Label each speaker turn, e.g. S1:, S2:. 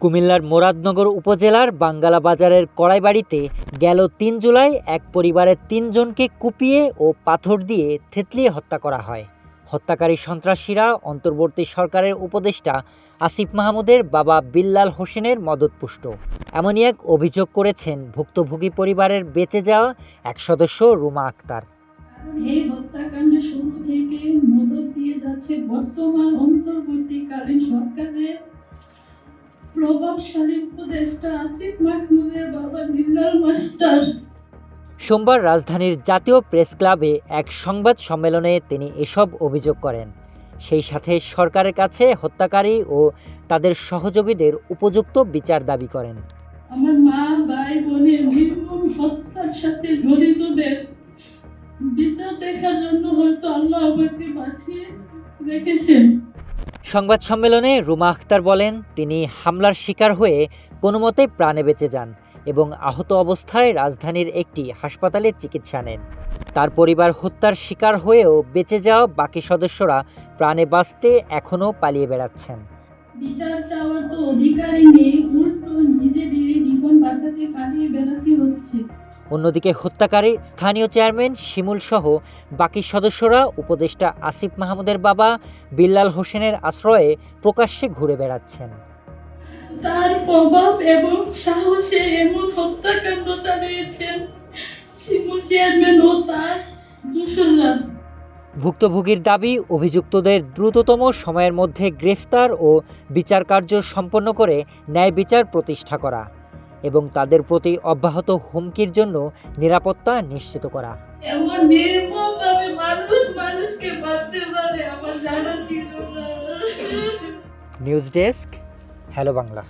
S1: কুমিল্লার মোরাদনগর উপজেলার বাঙ্গালা বাজারের কড়াইবাড়িতে গেল তিন জুলাই এক পরিবারের তিনজনকে কুপিয়ে ও পাথর দিয়ে থেতলিয়ে হত্যা করা হয়। হত্যাকারী সন্ত্রাসীরা অন্তর্বর্তী সরকারের উপদেষ্টা আসিফ মাহমুদের বাবা বিল্লাল হোসেনের মদতপুষ্ট। এমনই এক অভিযোগ করেছেন ভুক্তভোগী পরিবারের বেঁচে যাওয়া এক সদস্য রুমা আক্তার।
S2: এই শুরু থেকে মদত দিয়ে যাচ্ছে বর্তমান অন্তর্বর্তীকালীন সরকারের প্রভাবশালী উপদেষ্টা আসিফ মাহমুদের বাবা বিল্লাল মাস্টার।
S1: সোমবার রাজধানীর জাতীয় প্রেস ক্লাবে এক সংবাদ সম্মেলনে তিনি এসব অভিযোগ করেন। সেই সাথে সরকারের কাছে হত্যাকারী ও তাদের সহযোগীদের উপযুক্ত বিচার দাবি করেন।
S2: আমার মা ভাই বোনের নির্মম হত্যার সাথে জড়িতদের বিচার দেখার জন্য হয়তো আল্লাহ আমাকে বাঁচিয়ে রেখেছেন।
S1: সংবাদ সম্মেলনে রুমা আখতার বলেন, তিনি হামলার শিকার হয়ে কোনো মতে প্রাণে বেঁচে যান এবং আহত অবস্থায় রাজধানীর একটি হাসপাতালে চিকিৎসা নেন। তার পরিবার হত্যার শিকার হয়েও বেঁচে যাওয়া বাকি সদস্যরা প্রাণে বাঁচতে এখনও পালিয়ে বেড়াচ্ছেন।
S2: বিচার চাওয়ার তো অধিকারই নেই, উল্টো জীবন বাঁচাতে পালিয়ে বেড়াতে হচ্ছে।
S1: অন্যদিকে হত্যাকারী স্থানীয় চেয়ারম্যান শিমুল সহ বাকি সদস্যরা উপদেষ্টা আসিফ মাহমুদের বাবা বিল্লাল হোসেনের আশ্রয়ে প্রকাশ্যে ঘুরে বেড়াচ্ছেন।
S2: তার প্রভাব এবং সাহসে এমন হত্যাকাণ্ড চালিয়েছেন শিমুল চেয়ারম্যান ও তার দূষণরা
S1: ভুক্তভোগীর দাবি অভিযুক্তদের দ্রুততম সময়ের মধ্যে গ্রেফতার ও বিচার কার্য সম্পন্ন করে ন্যায় বিচার প্রতিষ্ঠা করা। এবং তাদের প্রতি অব্যাহত হুমকির জন্য নিরাপত্তা নিশ্চিত করা।
S2: এমন নির্মম মানুষ মানুষকে মারতে পারে আমার জানা ছিল না।
S1: News desk hello Bangla.